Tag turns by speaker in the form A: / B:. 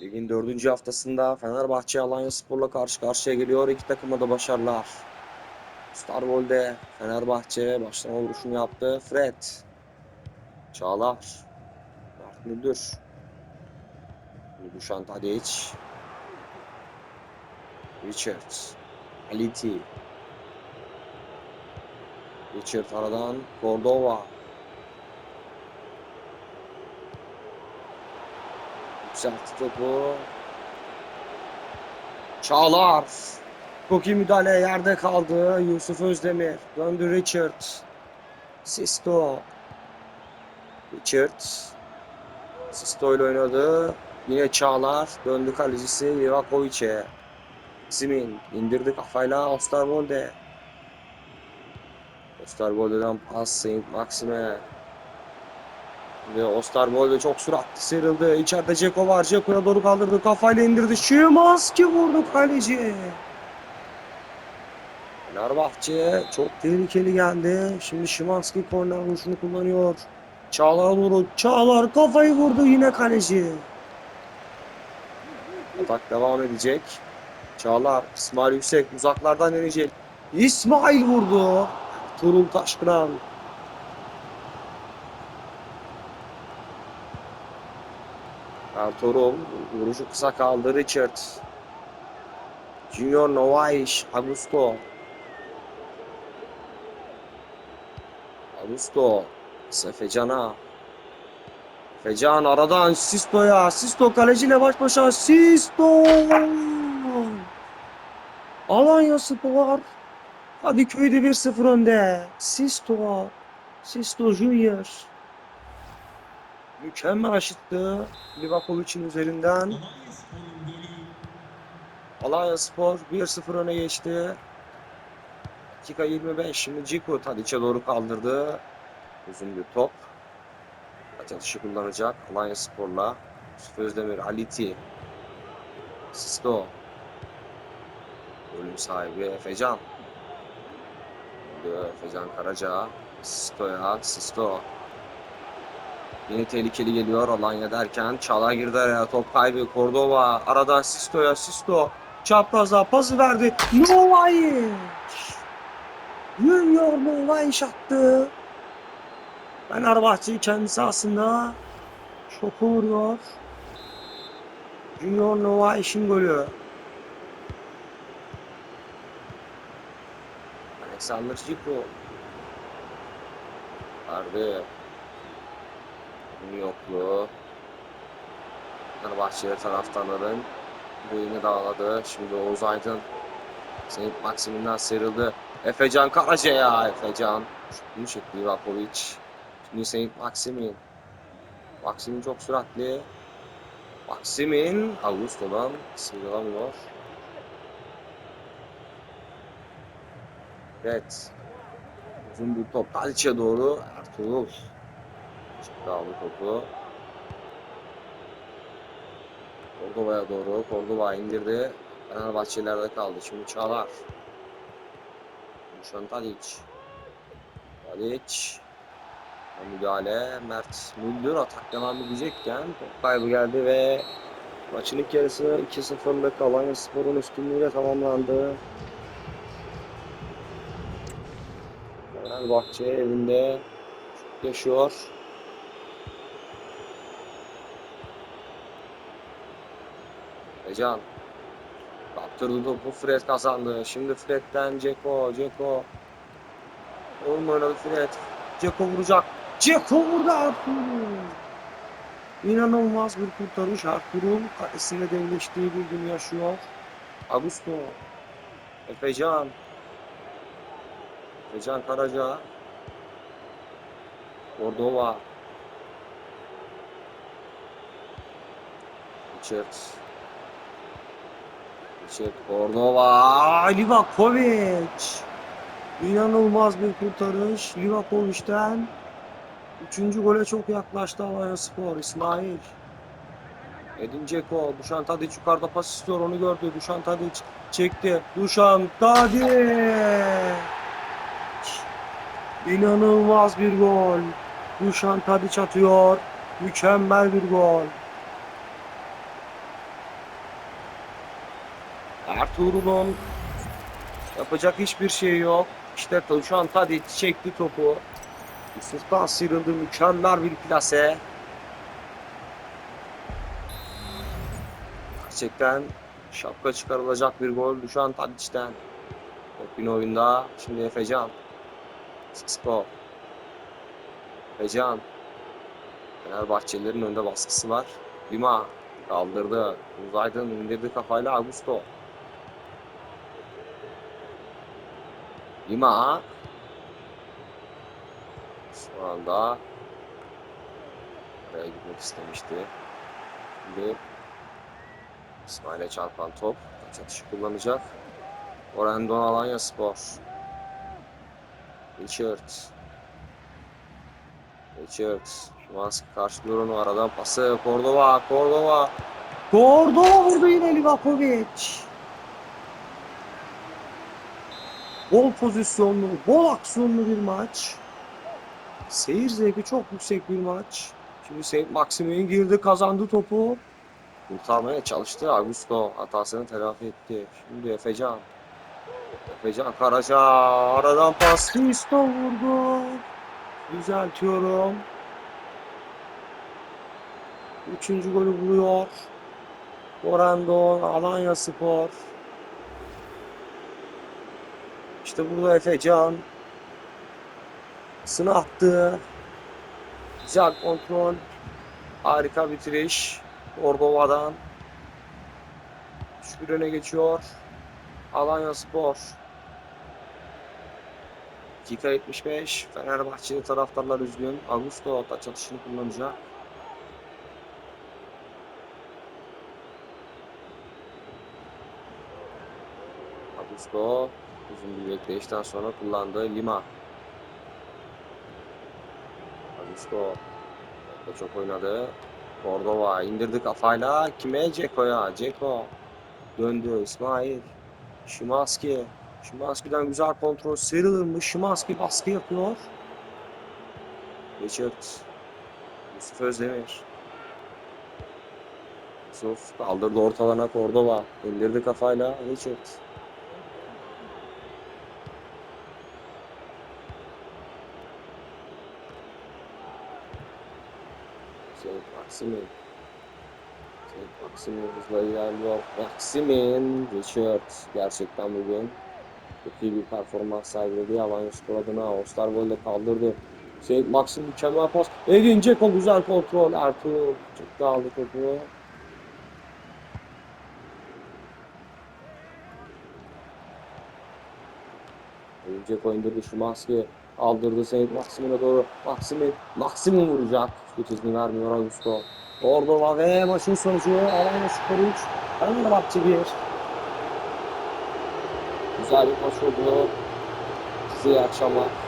A: Ligin dördüncü haftasında Fenerbahçe Alanya Spor'la karşı karşıya geliyor. İki takıma da başarılar. Starbol'de Fenerbahçe başlama vuruşunu yaptı. Fred. Çağlar. Mert Müldür. Duşan Tadic. Richards. Aliti. Richard aradan Cordova. Yükseltti topu. Çağlar. Çok iyi müdahale yerde kaldı. Yusuf Özdemir. Döndü Richard. Sisto. Richard. Sisto ile oynadı. Yine Çağlar. Döndü kalecisi Livakovic'e. Simin indirdi kafayla Osterwolde. Osterwolde'den pas Saint Maxime. Ve Osterwolde çok süratli sıyrıldı. İçeride Ceko var. Ceko'ya doğru kaldırdı. Kafayla indirdi. Şimanski vurdu kaleci. Fenerbahçe çok tehlikeli geldi. Şimdi Şimanski korner vuruşunu kullanıyor. Çağlar doğru. Çağlar kafayı vurdu yine kaleci. Atak devam edecek. Çağlar, İsmail Yüksek uzaklardan deneyecek. İsmail vurdu. Turul Taşkıran. Ertuğrul vuruşu kısa kaldı. Richard. Junior Novais. Augusto. Augusto. Sefecan'a. Fecan aradan Sisto'ya. Sisto kaleciyle baş başa. Sisto. Alanya Spor. Kadıköy'de 1-0 önde. Sisto. Sisto Junior. Mükemmel aşıttı. Livakovic'in üzerinden. Alanya Spor 1-0 öne geçti. Dakika 25. Şimdi Ciku Tadiç'e doğru kaldırdı. Uzun bir top. Atışı kullanacak. Alanya Spor'la. Yusuf Özdemir, Aliti. Sisto. Bölüm sahibi Efecan. Efecan Karaca. Sisto'ya. Sisto. Yine tehlikeli geliyor. Alanya derken Çağlar girdi araya top kaybı. Cordova aradan Sisto'ya Sisto. Çaprazda pası verdi. Novayic Junior Novayic attı Fenerbahçe kendi sahasında şoku vuruyor. Junior Novayic'in golü. Alexander Ciku Verdi yokluğu. Fenerbahçe taraftarların boyunu dağladı. Şimdi Oğuz Aydın Saint Maxim'inden sıyrıldı. Efecan Karaca'ya Efecan. Şutunu çekti Livakovic. Şimdi Saint Maxim'in. Maxim'in çok süratli. Maxim'in Augusto'dan sıyrılamıyor. Evet. Uzun bir top Tadiç'e doğru. Ertuğrul. Çıktı aldı topu. Cordova'ya doğru. Cordova indirdi. Fenerbahçelerde kaldı. Şimdi Çağlar. Müşan Tadic. Tadic. Müdahale. Mert Müldür atak devam edecekken top kaybı geldi ve maçın ilk yarısı 2-0'lık Alanya Spor'un üstünlüğüyle tamamlandı. Fenerbahçe evinde yaşıyor. Ecan. Kaptırdı topu Fred kazandı. Şimdi Fred'den Ceko. Ceko. Oğlum oynadı Fred. Ceko vuracak. Ceko vurdu Ertuğrul. İnanılmaz bir kurtarış. Ertuğrul kalesinde dengleştiği bir gün yaşıyor. Augusto. Efecan. Efecan Karaca. Cordova. Richard. Richard Cordova. Livakovic. İnanılmaz bir kurtarış. Livakovic'ten. Üçüncü gole çok yaklaştı Alanya Spor. İsmail. Edin Dzeko. Dušan Tadic yukarıda pas istiyor. Onu gördü. Dušan Tadic çekti. Dušan Tadic. İnanılmaz bir gol. Dušan Tadic atıyor. Mükemmel bir gol. Ertuğrul'un yapacak hiçbir şey yok. İşte şu an Tadic çekti topu. Yusuf'tan sıyrıldı. Mükemmel bir plase. Gerçekten şapka çıkarılacak bir gol. Şu an Tadic'ten. Top yine oyunda. Şimdi Efecan. Sisko. Efecan. Fenerbahçelilerin önde baskısı var. Lima kaldırdı. Uzaydın indirdi kafayla Augusto. Lima. Şu anda oraya gitmek istemişti. Şimdi İsmail'e çarpan top. Taç atışı kullanacak. Orendon Alanya Spor. Richard. Richard. Şimanski karşılıyor onu aradan pası. Cordova. Cordova. Cordova vurdu yine Livakovic. Bol pozisyonlu, bol aksiyonlu bir maç. Seyir zevki çok yüksek bir maç. Şimdi Saint Maximin girdi kazandı topu. Kurtarmaya çalıştı. Augusto hatasını telafi etti. Şimdi Efecan. Efecan Karaca aradan pas. Risto vurdu. Düzeltiyorum. Üçüncü golü buluyor. Orandon Alanya Spor. İşte burada Efecan. Sını attı. Güzel kontrol. Harika bitiriş. Cordova'dan. Şükür öne geçiyor. Alanya Spor. Dakika 75. Fenerbahçeli taraftarlar üzgün. Augusto taç atışını kullanacak. Augusto uzun bir bekleyişten sonra kullandı. Lima. Augusto da çok oynadı. Cordova indirdi kafayla. Kime? Ceko'ya. Ceko. Döndü. İsmail. Şimanski. Şimanski'den güzel kontrol sıyrılmış. Şimanski baskı yapıyor. Richard. Yusuf Özdemir. Yusuf kaldırdı ortalana Cordova. İndirdi kafayla Richard. Şey, Maximin. Şey, Maximin hızla ilerliyor. Maximin, Richard gerçekten bugün çok iyi bir performans sergiledi. Alanya Spor adına Osterwold'e kaldırdı. Şey, Maxim mükemmel pas. Edin Dzeko güzel kontrol. Ertuğrul çıktı aldı topu. Dzeko indirdi Şimanski. Aldırdı Saint Maximin'e doğru. Maximin, Maximin vuracak. Hiç izni vermiyor Augusto. Cordova ve maçın sonucu Alanya Spor 3. Fenerbahçe 1. Güzel bir maç oldu. Size iyi akşamlar.